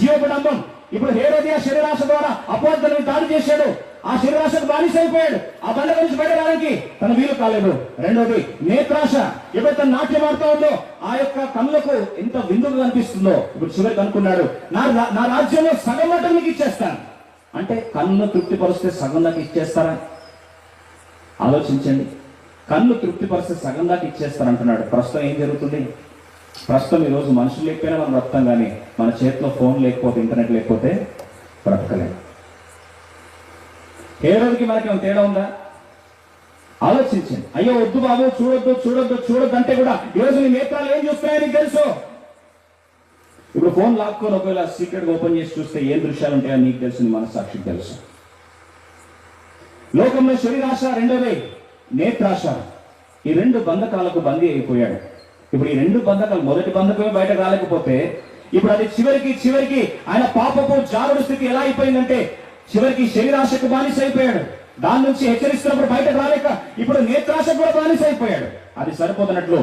జీవపడంబం ఇప్పుడు హేరోదియా శరీరాశ ద్వారా అపోర్ధనని దాడి చేశాడు. ఆ శరీరాశకు బానిస అయిపోయాడు. ఆ బండ నుంచి బయట తన వీలు కాలేదు. రెండోది నేత్రాశ ఎప్పుడైతే నాట్యం ఆడుతూ ఉందో ఆ యొక్క కళ్ళకు ఎంత విందుగా కనిపిస్తుందో. ఇప్పుడు చివరికి అనుకున్నాడు నా నా రాజ్యంలో సగం మటం నీకు ఇచ్చేస్తాను. అంటే కన్ను తృప్తిపరిస్తే సగం దాకా ఇచ్చేస్తారా? ఆలోచించండి. కన్ను తృప్తిపరిస్తే సగం దాకా ఇచ్చేస్తారంటున్నాడు. ప్రస్తుతం ఏం జరుగుతుంది? ప్రస్తుతం ఈరోజు మనుషులు లేకపోయినా మనం బ్రతాం కానీ మన చేతిలో ఫోన్ లేకపోతే ఇంటర్నెట్ లేకపోతే బ్రతకలేం. ఏ రోజుకి మనకి ఏమైనా తేడా ఉందా? ఆలోచించండి. అయ్యో వద్దు బాబు చూడొద్దు చూడొద్దు చూడొద్దు అంటే కూడా ఈరోజు నీ నేత్రాలు ఏం చూస్తున్నాయని నీకు తెలుసు. ఇప్పుడు ఫోన్ లాక్కొని ఒకవేళ సీక్రెట్ ఓపెన్ చేసి చూస్తే ఏం దృశ్యాలు ఉంటాయో నీకు తెలుసు నీ మనస్సాక్షికి తెలుసు. లోకంలో శరీరాశ రెండోది నేత్రాశ. ఈ రెండు బంధకాలకు బందీ అయిపోయాడు. ఇప్పుడు ఈ రెండు బంధకాలు మొదటి బంధకమే బయట రాలేకపోతే ఇప్పుడు అది చివరికి చివరికి ఆయన పాపపు జారుడు స్థితి ఎలా అయిపోయిందంటే చివరికి శరీరాశకు బానిస అయిపోయాడు దాని నుంచి హెచ్చరిస్తున్నప్పుడు బయట రాలేక ఇప్పుడు నేత్రాశకు కూడా బానిస అయిపోయాడు అది సరిపోతున్నట్లు.